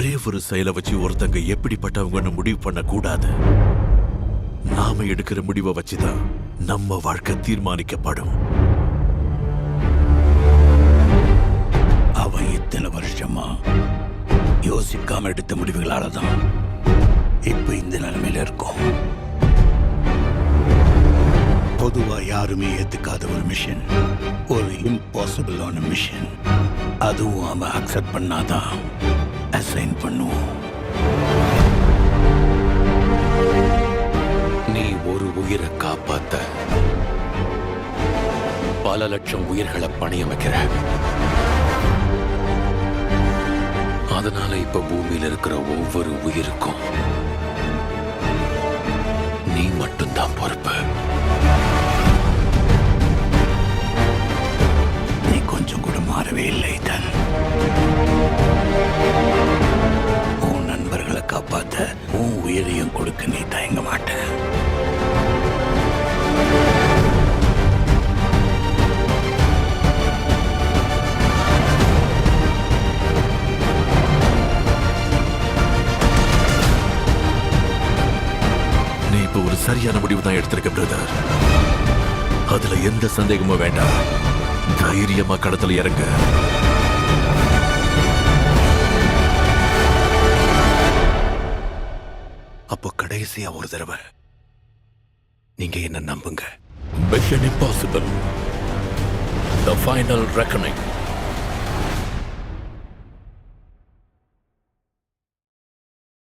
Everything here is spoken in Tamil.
ஒரே ஒரு செயலை வச்சு ஒருத்தங்க எப்படிப்பட்டவங்கன்னு முடிவு பண்ண கூடாது நாம எடுக்கிற முடிவை வச்சுதான் நம்ம வாழ்க்கை தீர்மானிக்கப்படும். அவன் இத்தனை வருஷமா யோசிக்காம எடுத்த முடிவுகளால தான் இப்ப இந்த நிலைமையில இருக்கும். பொதுவா யாருமே ஏத்துக்காத ஒரு மிஷன் ஒரு இம்பாசிபிளான மிஷன் அதுவும் அவன் அக்செப்ட் பண்ணாதான் அசைன் பண்ணுவோம் நீ ஒரு உயிரை காப்பாத்த. பல லட்சம் உயிர்களை பணியமைக்கிற. அதனால இப்ப பூமியில இருக்கிற ஒவ்வொரு உயிருக்கும் நீ மட்டும்தான் பொறுப்பு. நீ கொஞ்சம் கூட மாறவே இல்லை தன் உயிரையும் கொடுக்க நீ தயங்க மாட்ட. நீ இப்ப ஒரு சரியான முடிவு தான் எடுத்திருக்க பிரதர் அதுல எந்த சந்தேகமும் வேண்டாம். தைரியமா கடத்துல இறங்க. அப்போ கடைசியா ஒரு தடவை. நீங்க என்ன நம்புங்க? Mission impossible the final reckoning